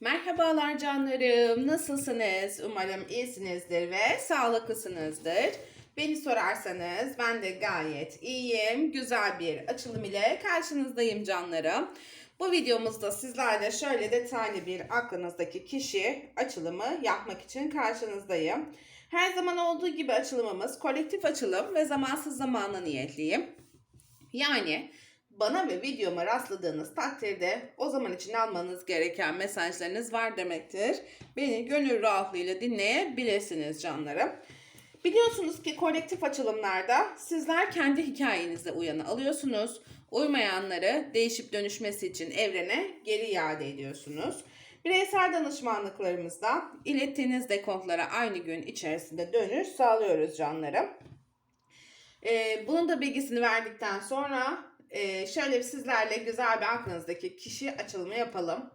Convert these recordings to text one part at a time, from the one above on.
Merhabalar canlarım. Nasılsınız? Umarım iyisinizdir ve sağlıklısınızdır. Beni sorarsanız ben de gayet iyiyim. Güzel bir açılım ile karşınızdayım canlarım. Bu videomuzda sizlerle şöyle detaylı bir aklınızdaki kişi açılımı yapmak için karşınızdayım. Her zaman olduğu gibi açılımımız kolektif açılım ve zamansız zamana niyetliyim. Yani bana ve videoma rastladığınız takdirde o zaman için almanız gereken mesajlarınız var demektir. Beni gönül rahatlığıyla dinleyebilirsiniz canlarım. Biliyorsunuz ki kolektif açılımlarda sizler kendi hikayenize uyanı alıyorsunuz. Uymayanları değişip dönüşmesi için evrene geri iade ediyorsunuz. Bireysel danışmanlıklarımızda ilettiğiniz dekontlara aynı gün içerisinde dönüş sağlıyoruz canlarım. Ee, bunun da bilgisini verdikten sonra e, şöyle sizlerle güzel bir aklınızdaki kişi açılımı yapalım.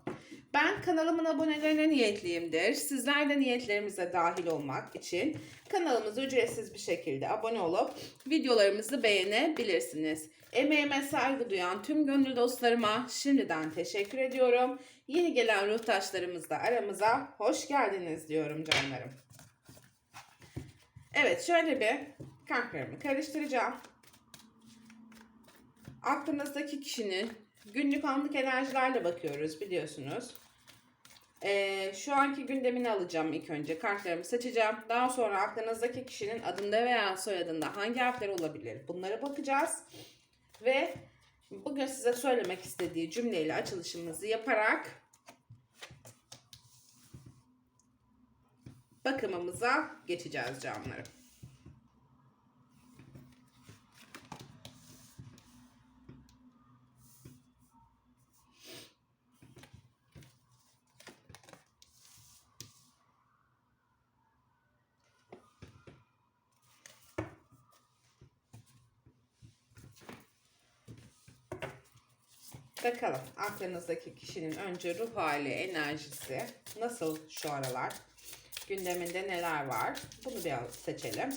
Ben kanalımın abonelerine niyetliyimdir. Sizler de niyetlerimize dahil olmak için kanalımıza ücretsiz bir şekilde abone olup videolarımızı beğenebilirsiniz. Emeğime saygı duyan tüm gönül dostlarıma şimdiden teşekkür ediyorum. Yeni gelen ruhtaşlarımız da aramıza hoş geldiniz diyorum canlarım. Evet şöyle bir kartlarımı karıştıracağım. Aklınızdaki kişinin günlük anlık enerjilerle bakıyoruz biliyorsunuz. Ee, şu anki gündemini alacağım ilk önce. Kartlarımı seçeceğim. Daha sonra aklınızdaki kişinin adında veya soyadında hangi harfler olabilir? Bunlara bakacağız. Ve bugün size söylemek istediği cümleyle açılışımızı yaparak bakımımıza geçeceğiz canlarım. Bakalım aklınızdaki kişinin önce ruh hali, enerjisi nasıl şu aralar? Gündeminde neler var? Bunu bir seçelim.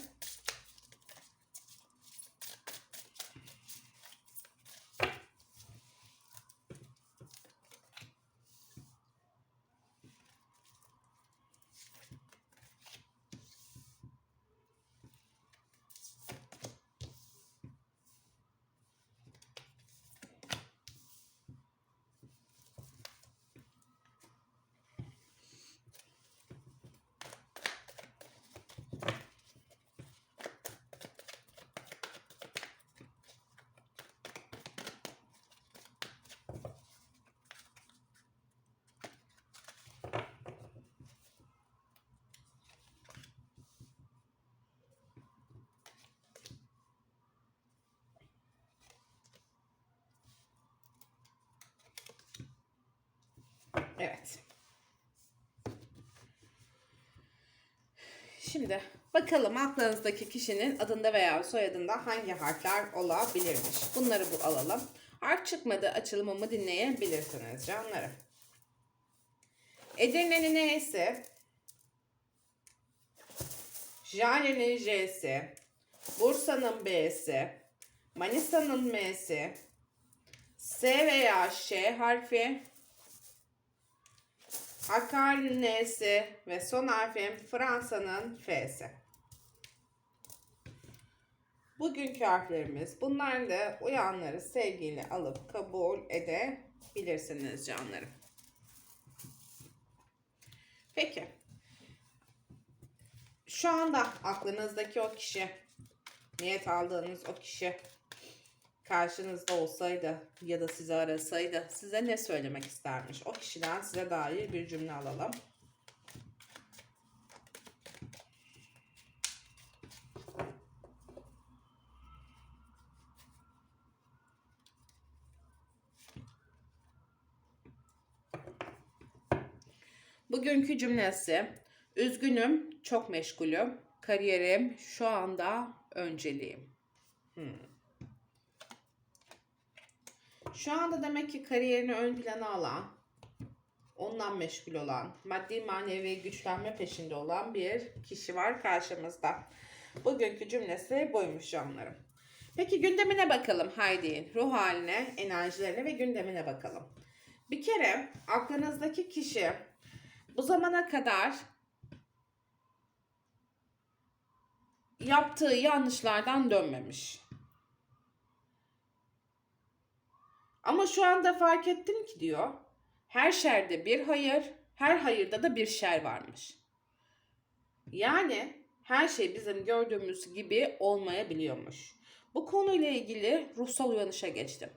Evet. Şimdi bakalım aklınızdaki kişinin adında veya soyadında hangi harfler olabilirmiş. Bunları bu alalım. Harf çıkmadı açılımımı dinleyebilirsiniz canlarım. Edirne'nin E'si, Jale'nin J'si, Bursa'nın B'si, Manisa'nın M'si, S veya Ş harfi, Hakkari'nin N'si ve son harfim Fransa'nın F'si. Bugünkü harflerimiz. Bunlar da uyanları sevgiyle alıp kabul edebilirsiniz canlarım. Peki. Şu anda aklınızdaki o kişi, niyet aldığınız o kişi karşınızda olsaydı ya da sizi arasaydı size ne söylemek istermiş? O kişiden size dair bir cümle alalım. Bugünkü cümlesi Üzgünüm, çok meşgulüm. Kariyerim şu anda önceliğim. Hmm. Şu anda demek ki kariyerini ön plana alan, ondan meşgul olan, maddi manevi güçlenme peşinde olan bir kişi var karşımızda. Bugünkü cümlesi buymuş canlarım. Peki gündemine bakalım Haydi'nin. Ruh haline, enerjilerine ve gündemine bakalım. Bir kere aklınızdaki kişi bu zamana kadar yaptığı yanlışlardan dönmemiş. Ama şu anda fark ettim ki diyor, her şerde bir hayır, her hayırda da bir şer varmış. Yani her şey bizim gördüğümüz gibi olmayabiliyormuş. Bu konuyla ilgili ruhsal uyanışa geçtim.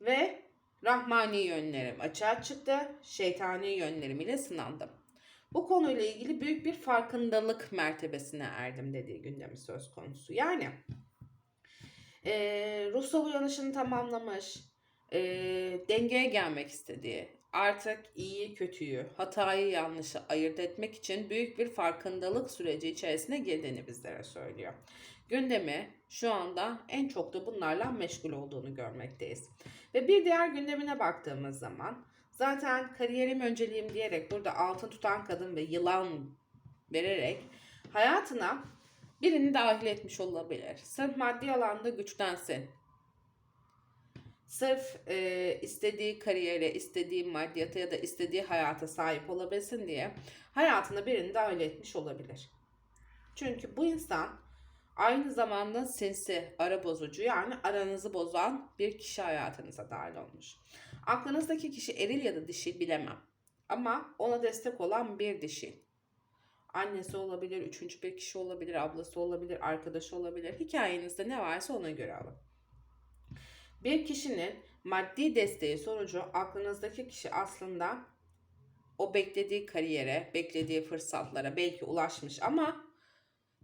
Ve rahmani yönlerim açığa çıktı, şeytani yönlerim ile sınandım. Bu konuyla ilgili büyük bir farkındalık mertebesine erdim dediği gündemi söz konusu. Yani e, ruhsal uyanışını tamamlamış, e, dengeye gelmek istediği, artık iyi kötüyü, hatayı yanlışı ayırt etmek için büyük bir farkındalık süreci içerisine girdiğini bizlere söylüyor. Gündemi şu anda en çok da bunlarla meşgul olduğunu görmekteyiz. Ve bir diğer gündemine baktığımız zaman zaten kariyerim önceliğim diyerek burada altın tutan kadın ve yılan vererek hayatına birini dahil etmiş olabilir. Sırf maddi alanda güçlensin. Sırf e, istediği kariyere, istediği maddiyata ya da istediği hayata sahip olabilsin diye hayatına birini dahil etmiş olabilir. Çünkü bu insan aynı zamanda sinsi, ara bozucu yani aranızı bozan bir kişi hayatınıza dahil olmuş. Aklınızdaki kişi eril ya da dişi bilemem. Ama ona destek olan bir dişi. Annesi olabilir, üçüncü bir kişi olabilir, ablası olabilir, arkadaşı olabilir. Hikayenizde ne varsa ona göre alın. Bir kişinin maddi desteği sonucu aklınızdaki kişi aslında o beklediği kariyere, beklediği fırsatlara belki ulaşmış ama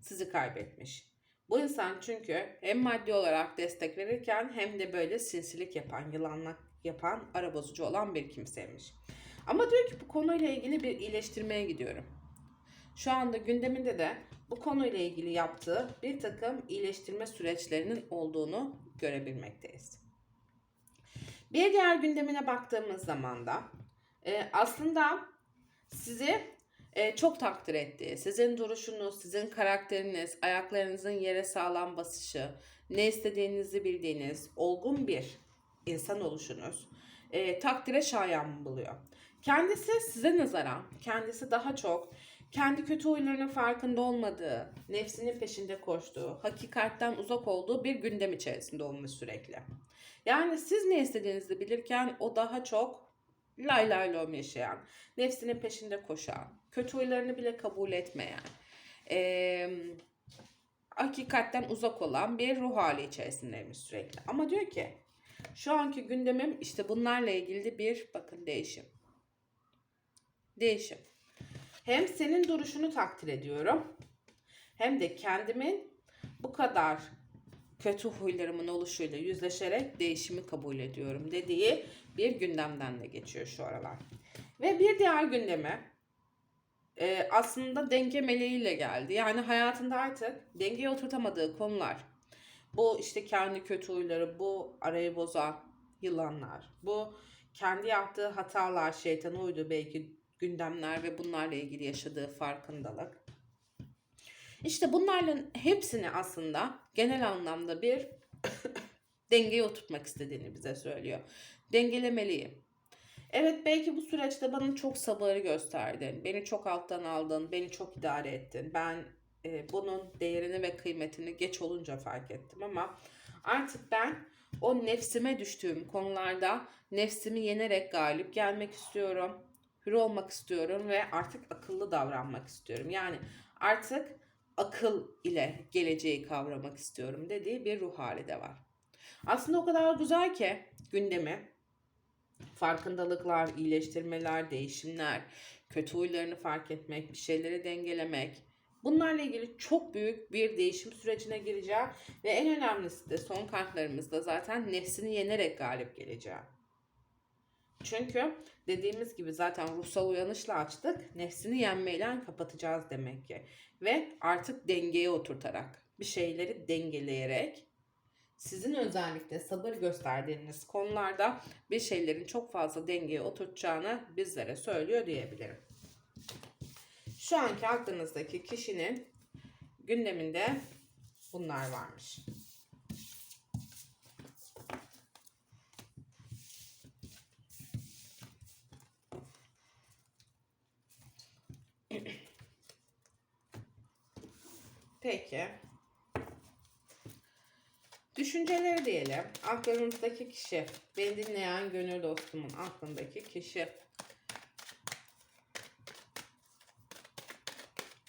sizi kaybetmiş. Bu insan çünkü hem maddi olarak destek verirken hem de böyle sinsilik yapan, yılanlık yapan, ara bozucu olan bir kimseymiş. Ama diyor ki bu konuyla ilgili bir iyileştirmeye gidiyorum. Şu anda gündeminde de bu konuyla ilgili yaptığı bir takım iyileştirme süreçlerinin olduğunu görebilmekteyiz. Bir diğer gündemine baktığımız zaman da e, aslında sizi e, çok takdir ettiği, sizin duruşunuz, sizin karakteriniz, ayaklarınızın yere sağlam basışı, ne istediğinizi bildiğiniz, olgun bir insan oluşunuz e, takdire şayan buluyor. Kendisi size nazaran, kendisi daha çok kendi kötü huylarının farkında olmadığı, nefsinin peşinde koştuğu, hakikatten uzak olduğu bir gündem içerisinde olmuş sürekli. Yani siz ne istediğinizi bilirken o daha çok lay lay lom yaşayan, nefsinin peşinde koşan, kötü huylarını bile kabul etmeyen, e, hakikatten uzak olan bir ruh hali içerisindeymiş sürekli. Ama diyor ki şu anki gündemim işte bunlarla ilgili bir bakın değişim. Değişim. Hem senin duruşunu takdir ediyorum hem de kendimin bu kadar kötü huylarımın oluşuyla yüzleşerek değişimi kabul ediyorum dediği bir gündemden de geçiyor şu aralar. Ve bir diğer gündeme e, aslında denge meleğiyle geldi. Yani hayatında artık dengeye oturtamadığı konular. Bu işte kendi kötü huyları, bu arayı bozan yılanlar, bu kendi yaptığı hatalar, şeytana uydu belki gündemler ve bunlarla ilgili yaşadığı farkındalık. İşte bunların hepsini aslında genel anlamda bir dengeye oturtmak istediğini bize söylüyor. Dengelemeliyim. Evet belki bu süreçte bana çok sabırı gösterdin. Beni çok alttan aldın. Beni çok idare ettin. Ben e, bunun değerini ve kıymetini geç olunca fark ettim ama artık ben o nefsime düştüğüm konularda nefsimi yenerek galip gelmek istiyorum. Hür olmak istiyorum ve artık akıllı davranmak istiyorum. Yani artık akıl ile geleceği kavramak istiyorum dediği bir ruh hali de var. Aslında o kadar güzel ki gündemi farkındalıklar, iyileştirmeler, değişimler, kötü huylarını fark etmek, bir şeyleri dengelemek. Bunlarla ilgili çok büyük bir değişim sürecine gireceğim ve en önemlisi de son kartlarımızda zaten nefsini yenerek galip geleceğim. Çünkü dediğimiz gibi zaten ruhsal uyanışla açtık. Nefsini yenmeyle kapatacağız demek ki. Ve artık dengeye oturtarak, bir şeyleri dengeleyerek sizin özellikle sabır gösterdiğiniz konularda bir şeylerin çok fazla dengeye oturtacağını bizlere söylüyor diyebilirim. Şu anki aklınızdaki kişinin gündeminde bunlar varmış. Peki. Düşünceleri diyelim. Aklınızdaki kişi. Beni dinleyen gönül dostumun aklındaki kişi.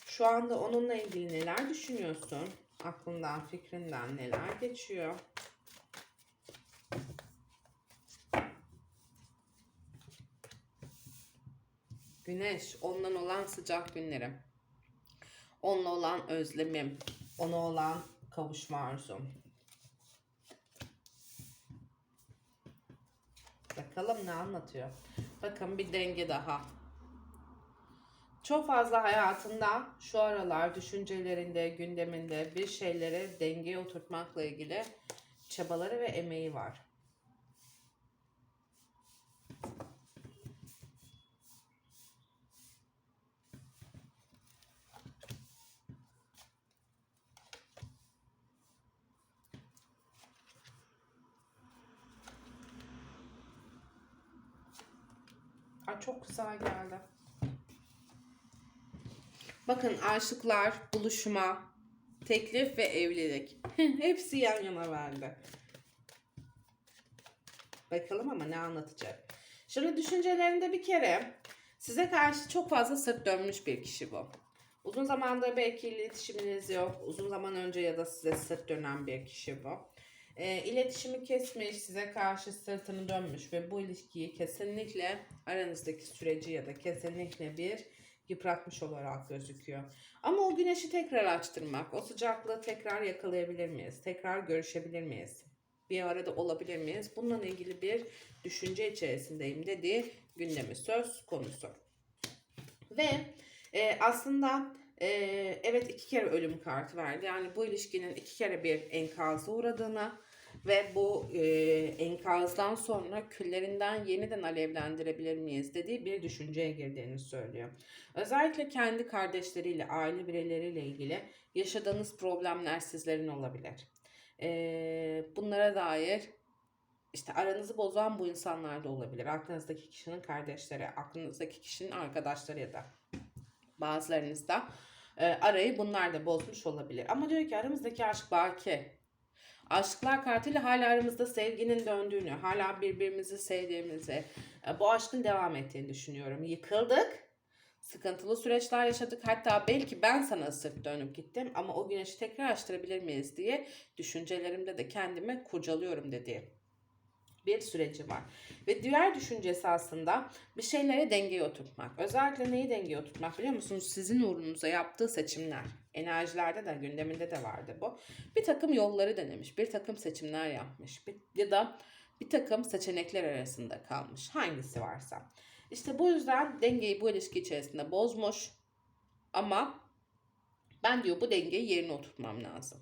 Şu anda onunla ilgili neler düşünüyorsun? Aklından, fikrinden neler geçiyor? Güneş, ondan olan sıcak günlerim. Onunla olan özlemim. Ona olan kavuşma arzum. Bakalım ne anlatıyor. Bakın bir denge daha. Çok fazla hayatında şu aralar düşüncelerinde, gündeminde bir şeyleri dengeye oturtmakla ilgili çabaları ve emeği var. Çok güzel geldi. Bakın aşıklar, buluşma, teklif ve evlilik. Hepsi yan yana verdi. Bakalım ama ne anlatacak. Şimdi düşüncelerinde bir kere size karşı çok fazla sırt dönmüş bir kişi bu. Uzun zamandır belki iletişiminiz yok. Uzun zaman önce ya da size sırt dönen bir kişi bu. E, iletişimi kesmiş, size karşı sırtını dönmüş ve bu ilişkiyi kesinlikle aranızdaki süreci ya da kesinlikle bir yıpratmış olarak gözüküyor. Ama o güneşi tekrar açtırmak, o sıcaklığı tekrar yakalayabilir miyiz? Tekrar görüşebilir miyiz? Bir arada olabilir miyiz? Bununla ilgili bir düşünce içerisindeyim dediği gündemi söz konusu. Ve e, aslında e, evet iki kere ölüm kartı verdi. Yani bu ilişkinin iki kere bir enkaza uğradığını ve bu e, enkazdan sonra küllerinden yeniden alevlendirebilir miyiz dediği bir düşünceye girdiğini söylüyor. Özellikle kendi kardeşleriyle, aile bireyleriyle ilgili yaşadığınız problemler sizlerin olabilir. E, bunlara dair işte aranızı bozan bu insanlar da olabilir. Aklınızdaki kişinin kardeşleri, aklınızdaki kişinin arkadaşları ya da bazılarınızda e, arayı bunlar da bozmuş olabilir. Ama diyor ki aramızdaki aşk baki. Aşklar kartıyla hala aramızda sevginin döndüğünü, hala birbirimizi sevdiğimizi, e, bu aşkın devam ettiğini düşünüyorum. Yıkıldık, sıkıntılı süreçler yaşadık. Hatta belki ben sana sırt dönüp gittim ama o güneşi tekrar açtırabilir miyiz diye düşüncelerimde de kendime kurcalıyorum dedi bir süreci var. Ve diğer düşüncesi aslında bir şeylere dengeye oturtmak. Özellikle neyi dengeye oturtmak biliyor musunuz? Sizin uğrunuza yaptığı seçimler. Enerjilerde de gündeminde de vardı bu. Bir takım yolları denemiş. Bir takım seçimler yapmış. Bir, ya da bir takım seçenekler arasında kalmış. Hangisi varsa. İşte bu yüzden dengeyi bu ilişki içerisinde bozmuş. Ama ben diyor bu dengeyi yerine oturtmam lazım.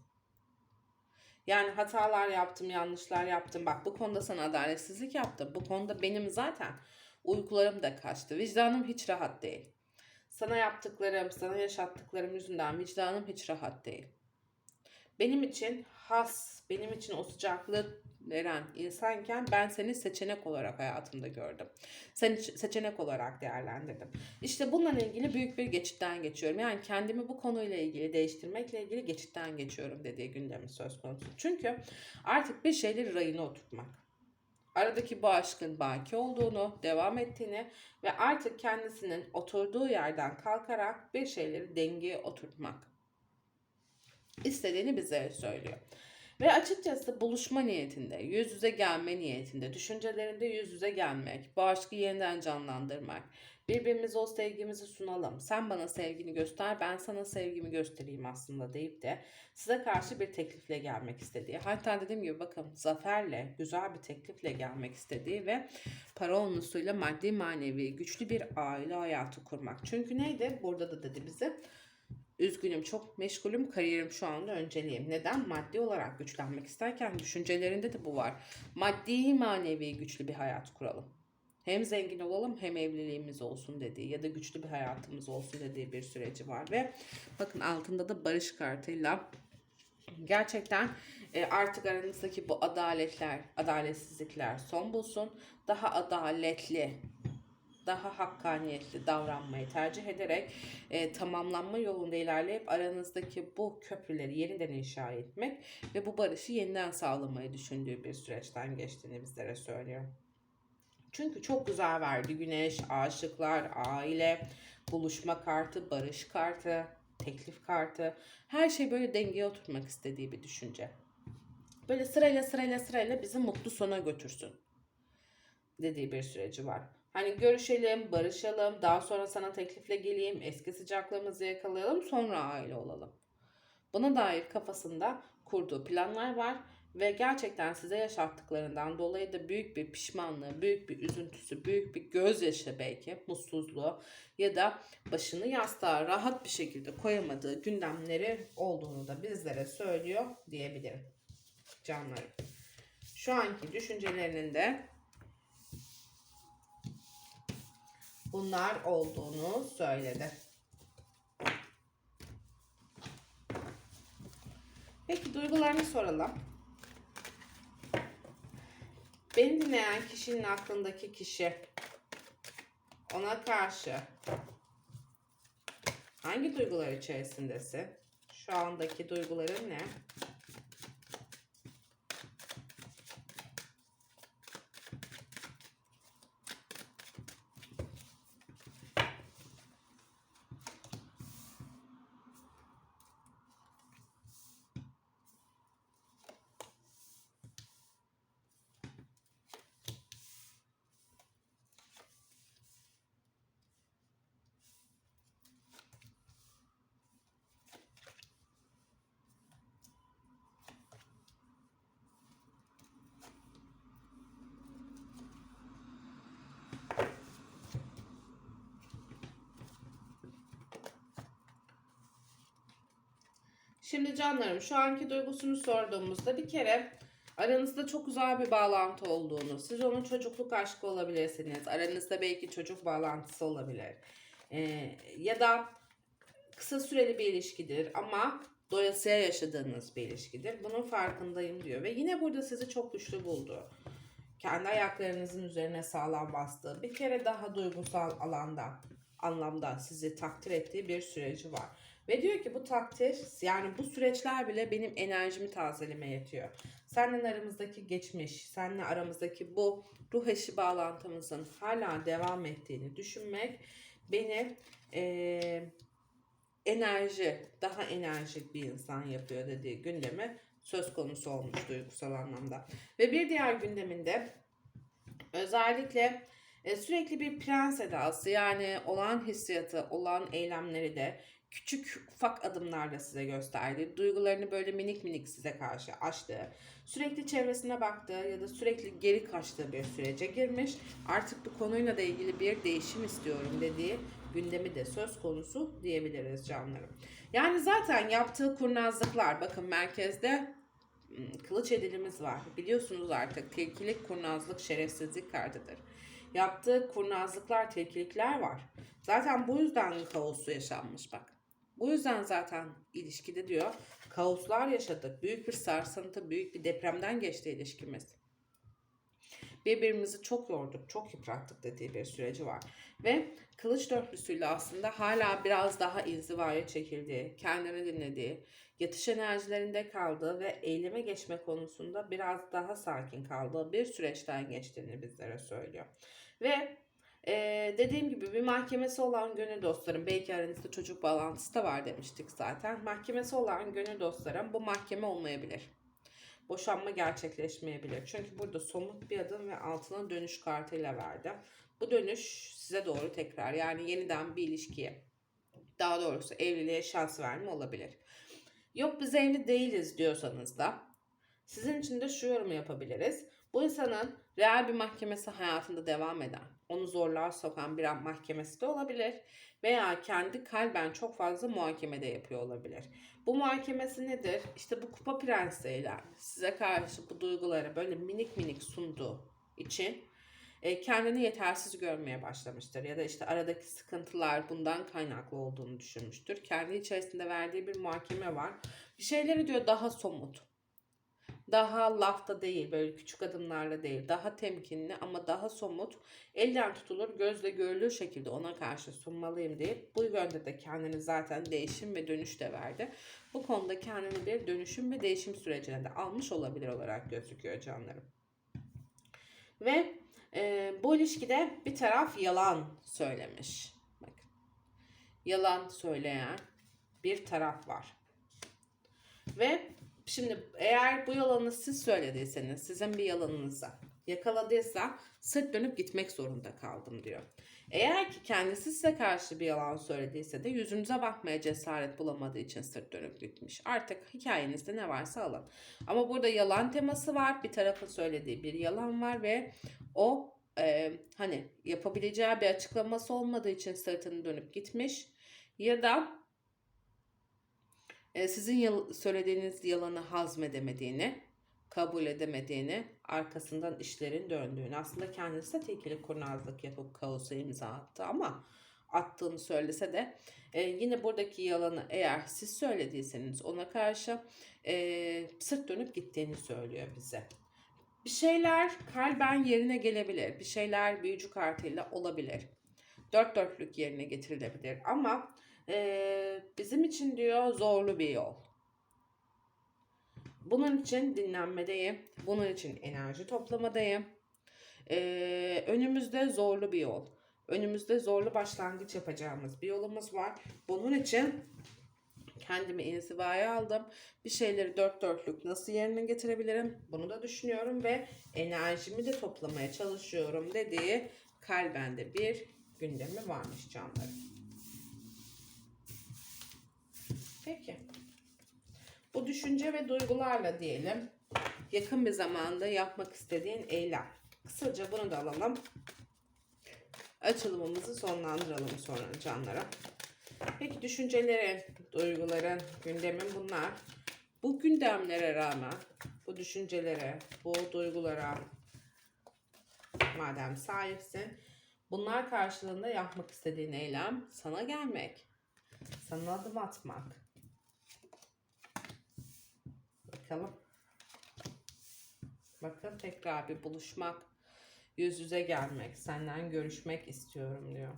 Yani hatalar yaptım, yanlışlar yaptım. Bak bu konuda sana adaletsizlik yaptım. Bu konuda benim zaten uykularım da kaçtı. Vicdanım hiç rahat değil. Sana yaptıklarım, sana yaşattıklarım yüzünden vicdanım hiç rahat değil. Benim için has, benim için o sıcaklığı veren insanken ben seni seçenek olarak hayatımda gördüm. Seni seçenek olarak değerlendirdim. İşte bununla ilgili büyük bir geçitten geçiyorum. Yani kendimi bu konuyla ilgili değiştirmekle ilgili geçitten geçiyorum dediği gündemi söz konusu. Çünkü artık bir şeyleri rayına oturtmak. Aradaki bu aşkın baki olduğunu, devam ettiğini ve artık kendisinin oturduğu yerden kalkarak bir şeyleri dengeye oturtmak istediğini bize söylüyor. Ve açıkçası buluşma niyetinde, yüz yüze gelme niyetinde, düşüncelerinde yüz yüze gelmek, bu aşkı yeniden canlandırmak, birbirimize o sevgimizi sunalım. Sen bana sevgini göster, ben sana sevgimi göstereyim aslında deyip de size karşı bir teklifle gelmek istediği. Hatta dediğim gibi bakın zaferle, güzel bir teklifle gelmek istediği ve para onlusuyla maddi manevi güçlü bir aile hayatı kurmak. Çünkü neydi? Burada da dedi bize Üzgünüm, çok meşgulüm, kariyerim şu anda önceliğim. Neden? Maddi olarak güçlenmek isterken düşüncelerinde de bu var. Maddi manevi güçlü bir hayat kuralım. Hem zengin olalım hem evliliğimiz olsun dediği ya da güçlü bir hayatımız olsun dediği bir süreci var. Ve bakın altında da barış kartıyla gerçekten e, artık aranızdaki bu adaletler, adaletsizlikler son bulsun. Daha adaletli, daha hakkaniyetli davranmayı tercih ederek e, tamamlanma yolunda ilerleyip aranızdaki bu köprüleri yeniden inşa etmek ve bu barışı yeniden sağlamayı düşündüğü bir süreçten geçtiğini bizlere söylüyor. Çünkü çok güzel verdi. Güneş, aşıklar, aile, buluşma kartı, barış kartı, teklif kartı. Her şey böyle dengeye oturtmak istediği bir düşünce. Böyle sırayla sırayla sırayla bizi mutlu sona götürsün dediği bir süreci var. Hani görüşelim, barışalım, daha sonra sana teklifle geleyim, eski sıcaklığımızı yakalayalım, sonra aile olalım. Buna dair kafasında kurduğu planlar var ve gerçekten size yaşattıklarından dolayı da büyük bir pişmanlığı, büyük bir üzüntüsü, büyük bir gözyaşı belki, mutsuzluğu ya da başını yastığa rahat bir şekilde koyamadığı gündemleri olduğunu da bizlere söylüyor diyebilirim. Canlarım. Şu anki düşüncelerinin de bunlar olduğunu söyledi. Peki duygularını soralım. Beni dinleyen kişinin aklındaki kişi ona karşı hangi duygular içerisindesin? Şu andaki duyguların ne? Şimdi canlarım şu anki duygusunu sorduğumuzda bir kere aranızda çok güzel bir bağlantı olduğunu, siz onun çocukluk aşkı olabilirsiniz. Aranızda belki çocuk bağlantısı olabilir. Ee, ya da kısa süreli bir ilişkidir ama doyasıya yaşadığınız bir ilişkidir. Bunun farkındayım diyor ve yine burada sizi çok güçlü buldu. Kendi ayaklarınızın üzerine sağlam bastığı, bir kere daha duygusal alanda, anlamda sizi takdir ettiği bir süreci var. Ve diyor ki bu takdir yani bu süreçler bile benim enerjimi tazeleme yetiyor. Seninle aramızdaki geçmiş, seninle aramızdaki bu ruh eşi bağlantımızın hala devam ettiğini düşünmek beni eee, enerji, daha enerjik bir insan yapıyor dediği gündemi söz konusu olmuş duygusal anlamda. Ve bir diğer gündeminde özellikle e, sürekli bir prens edası yani olan hissiyatı, olan eylemleri de küçük ufak adımlarla size gösterdi. Duygularını böyle minik minik size karşı açtı. Sürekli çevresine baktığı ya da sürekli geri kaçtığı bir sürece girmiş. Artık bu konuyla da ilgili bir değişim istiyorum dediği gündemi de söz konusu diyebiliriz canlarım. Yani zaten yaptığı kurnazlıklar bakın merkezde hmm, kılıç edilimiz var. Biliyorsunuz artık tilkilik, kurnazlık, şerefsizlik kartıdır. Yaptığı kurnazlıklar, tilkilikler var. Zaten bu yüzden kaosu yaşanmış bak. Bu yüzden zaten ilişkide diyor kaoslar yaşadık. Büyük bir sarsıntı, büyük bir depremden geçti ilişkimiz. Birbirimizi çok yorduk, çok yıprattık dediği bir süreci var. Ve kılıç dörtlüsüyle aslında hala biraz daha inzivaya çekildiği, kendini dinlediği, yatış enerjilerinde kaldığı ve eyleme geçme konusunda biraz daha sakin kaldığı bir süreçten geçtiğini bizlere söylüyor. Ve ee, dediğim gibi bir mahkemesi olan gönül dostlarım belki aranızda çocuk bağlantısı da var demiştik zaten. Mahkemesi olan gönül dostlarım bu mahkeme olmayabilir. Boşanma gerçekleşmeyebilir. Çünkü burada somut bir adım ve altına dönüş kartıyla verdi. Bu dönüş size doğru tekrar yani yeniden bir ilişkiye daha doğrusu evliliğe şans verme olabilir. Yok biz evli değiliz diyorsanız da sizin için de şu yorumu yapabiliriz. Bu insanın real bir mahkemesi hayatında devam eden, onu zorluğa sokan bir mahkemesi de olabilir. Veya kendi kalben çok fazla muhakemede yapıyor olabilir. Bu muhakemesi nedir? İşte bu kupa prensiyle size karşı bu duyguları böyle minik minik sunduğu için e, kendini yetersiz görmeye başlamıştır. Ya da işte aradaki sıkıntılar bundan kaynaklı olduğunu düşünmüştür. Kendi içerisinde verdiği bir muhakeme var. Bir şeyleri diyor daha somut daha lafta değil, böyle küçük adımlarla değil, daha temkinli ama daha somut, elden tutulur, gözle görülür şekilde ona karşı sunmalıyım deyip bu yönde de kendini zaten değişim ve dönüş de verdi. Bu konuda kendini bir dönüşüm ve değişim sürecine de almış olabilir olarak gözüküyor canlarım. Ve e, bu ilişkide bir taraf yalan söylemiş. Bakın. Yalan söyleyen bir taraf var. Ve şimdi eğer bu yalanı siz söylediyseniz, sizin bir yalanınıza yakaladıysa sırt dönüp gitmek zorunda kaldım diyor. Eğer ki kendisi size karşı bir yalan söylediyse de yüzünüze bakmaya cesaret bulamadığı için sırt dönüp gitmiş. Artık hikayenizde ne varsa alın. Ama burada yalan teması var. Bir tarafın söylediği bir yalan var ve o e, hani yapabileceği bir açıklaması olmadığı için sırtını dönüp gitmiş. Ya da sizin yal- söylediğiniz yalanı hazmedemediğini, kabul edemediğini, arkasından işlerin döndüğünü. Aslında kendisi de tekili kurnazlık yapıp kaosa imza attı ama attığını söylese de e, yine buradaki yalanı eğer siz söylediyseniz ona karşı e, sırt dönüp gittiğini söylüyor bize. Bir şeyler kalben yerine gelebilir. Bir şeyler büyücü kartıyla olabilir. Dört dörtlük yerine getirilebilir. Ama e, bizim için diyor zorlu bir yol. Bunun için dinlenmedeyim. Bunun için enerji toplamadayım. E, önümüzde zorlu bir yol. Önümüzde zorlu başlangıç yapacağımız bir yolumuz var. Bunun için kendimi inzivaya aldım. Bir şeyleri dört dörtlük nasıl yerine getirebilirim? Bunu da düşünüyorum ve enerjimi de toplamaya çalışıyorum dediği kalbende bir gündemi varmış canlarım. Peki. Bu düşünce ve duygularla diyelim yakın bir zamanda yapmak istediğin eylem. Kısaca bunu da alalım. Açılımımızı sonlandıralım sonra canlara. Peki düşüncelerin, duyguların, gündemin bunlar. Bu gündemlere rağmen, bu düşüncelere, bu duygulara madem sahipsin, bunlar karşılığında yapmak istediğin eylem sana gelmek, sana adım atmak. Bakalım. Bakın tekrar bir buluşmak, yüz yüze gelmek, senden görüşmek istiyorum diyor.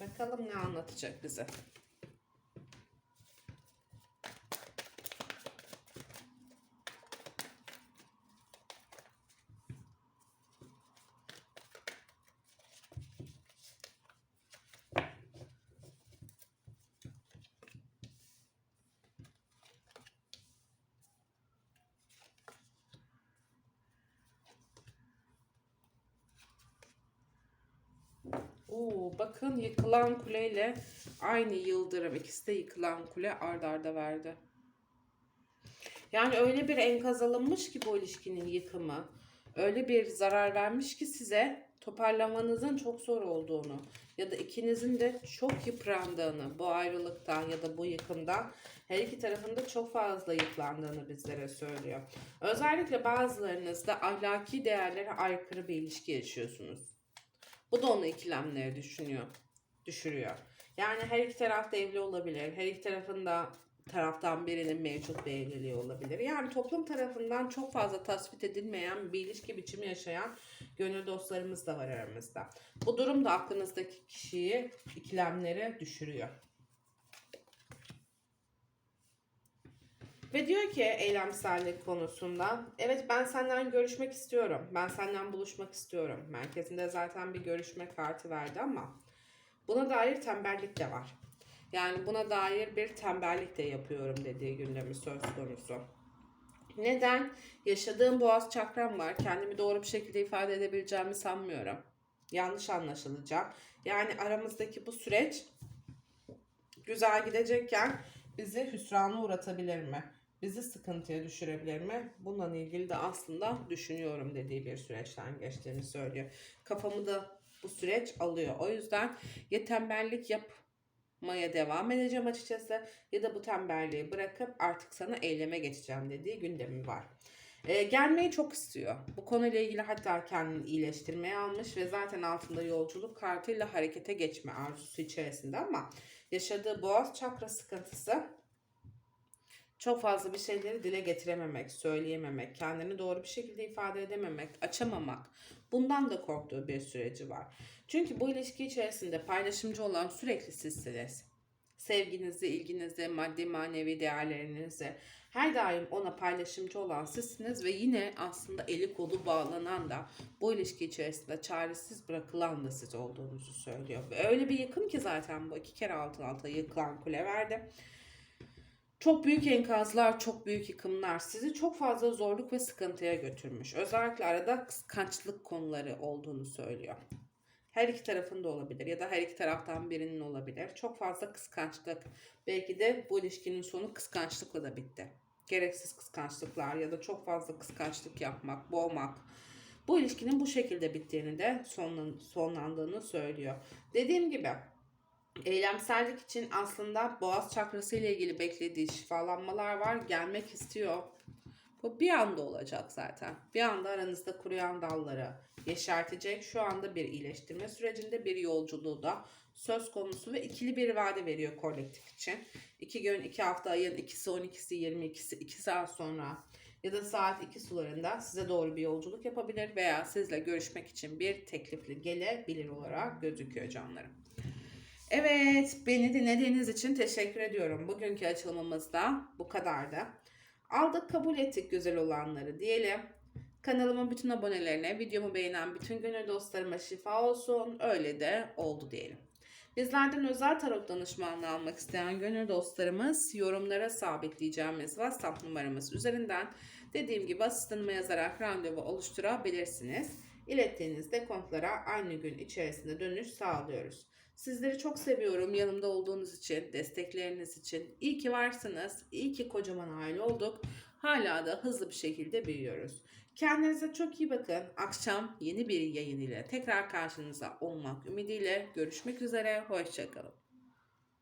Bakalım ne anlatacak bize. Oo, bakın yıkılan kuleyle aynı yıldırım. İkisi de yıkılan kule ard arda verdi. Yani öyle bir enkaz alınmış ki bu ilişkinin yıkımı. Öyle bir zarar vermiş ki size toparlamanızın çok zor olduğunu ya da ikinizin de çok yıprandığını bu ayrılıktan ya da bu yıkımdan her iki tarafın da çok fazla yıplandığını bizlere söylüyor. Özellikle bazılarınızda ahlaki değerlere aykırı bir ilişki yaşıyorsunuz. Bu da onu ikilemlere düşünüyor, düşürüyor. Yani her iki taraf da evli olabilir. Her iki tarafında taraftan birinin mevcut bir evliliği olabilir. Yani toplum tarafından çok fazla tasvip edilmeyen bir ilişki biçimi yaşayan gönül dostlarımız da var aramızda. Bu durum da aklınızdaki kişiyi ikilemlere düşürüyor. Ve diyor ki eylemsellik konusunda evet ben senden görüşmek istiyorum. Ben senden buluşmak istiyorum. Merkezinde zaten bir görüşme kartı verdi ama buna dair tembellik de var. Yani buna dair bir tembellik de yapıyorum dediği gündemi söz konusu. Neden? Yaşadığım boğaz çakram var. Kendimi doğru bir şekilde ifade edebileceğimi sanmıyorum. Yanlış anlaşılacağım. Yani aramızdaki bu süreç güzel gidecekken bizi hüsrana uğratabilir mi? Bizi sıkıntıya düşürebilir mi? Bununla ilgili de aslında düşünüyorum dediği bir süreçten geçtiğini söylüyor. Kafamı da bu süreç alıyor. O yüzden ya tembellik yapmaya devam edeceğim açıkçası ya da bu tembelliği bırakıp artık sana eyleme geçeceğim dediği gündemi var. Ee, gelmeyi çok istiyor. Bu konuyla ilgili hatta kendini iyileştirmeye almış ve zaten altında yolculuk kartıyla harekete geçme arzusu içerisinde ama yaşadığı boğaz çakra sıkıntısı çok fazla bir şeyleri dile getirememek, söyleyememek, kendini doğru bir şekilde ifade edememek, açamamak. Bundan da korktuğu bir süreci var. Çünkü bu ilişki içerisinde paylaşımcı olan sürekli sizsiniz. Sevginizi, ilginizi, maddi manevi değerlerinizi her daim ona paylaşımcı olan sizsiniz ve yine aslında eli kolu bağlanan da bu ilişki içerisinde çaresiz bırakılan da siz olduğunuzu söylüyor. Ve öyle bir yıkım ki zaten bu iki kere altın alta yıkılan kule verdi. Çok büyük enkazlar, çok büyük yıkımlar sizi çok fazla zorluk ve sıkıntıya götürmüş. Özellikle arada kıskançlık konuları olduğunu söylüyor. Her iki tarafın da olabilir ya da her iki taraftan birinin olabilir. Çok fazla kıskançlık. Belki de bu ilişkinin sonu kıskançlıkla da bitti. Gereksiz kıskançlıklar ya da çok fazla kıskançlık yapmak, boğmak. Bu ilişkinin bu şekilde bittiğini de sonlan- sonlandığını söylüyor. Dediğim gibi Eylemsellik için aslında boğaz çakrası ile ilgili beklediği şifalanmalar var. Gelmek istiyor. Bu bir anda olacak zaten. Bir anda aranızda kuruyan dalları yeşertecek. Şu anda bir iyileştirme sürecinde bir yolculuğu da söz konusu ve ikili bir vade veriyor kolektif için. İki gün, iki hafta, ayın ikisi, 12'si, 22'si, iki saat sonra ya da saat 2 sularında size doğru bir yolculuk yapabilir veya sizle görüşmek için bir teklifli gelebilir olarak gözüküyor canlarım. Evet, beni dinlediğiniz için teşekkür ediyorum. Bugünkü açılımımız da bu kadardı. Aldık kabul ettik güzel olanları diyelim. Kanalımın bütün abonelerine, videomu beğenen bütün gönül dostlarıma şifa olsun. Öyle de oldu diyelim. Bizlerden özel tarot danışmanlığı almak isteyen gönül dostlarımız yorumlara sabitleyeceğimiz WhatsApp numaramız üzerinden dediğim gibi asistanıma yazarak randevu oluşturabilirsiniz. İlettiğiniz dekontlara aynı gün içerisinde dönüş sağlıyoruz. Sizleri çok seviyorum yanımda olduğunuz için, destekleriniz için. İyi ki varsınız, iyi ki kocaman aile olduk. Hala da hızlı bir şekilde büyüyoruz. Kendinize çok iyi bakın. Akşam yeni bir yayın ile tekrar karşınıza olmak ümidiyle görüşmek üzere. Hoşçakalın.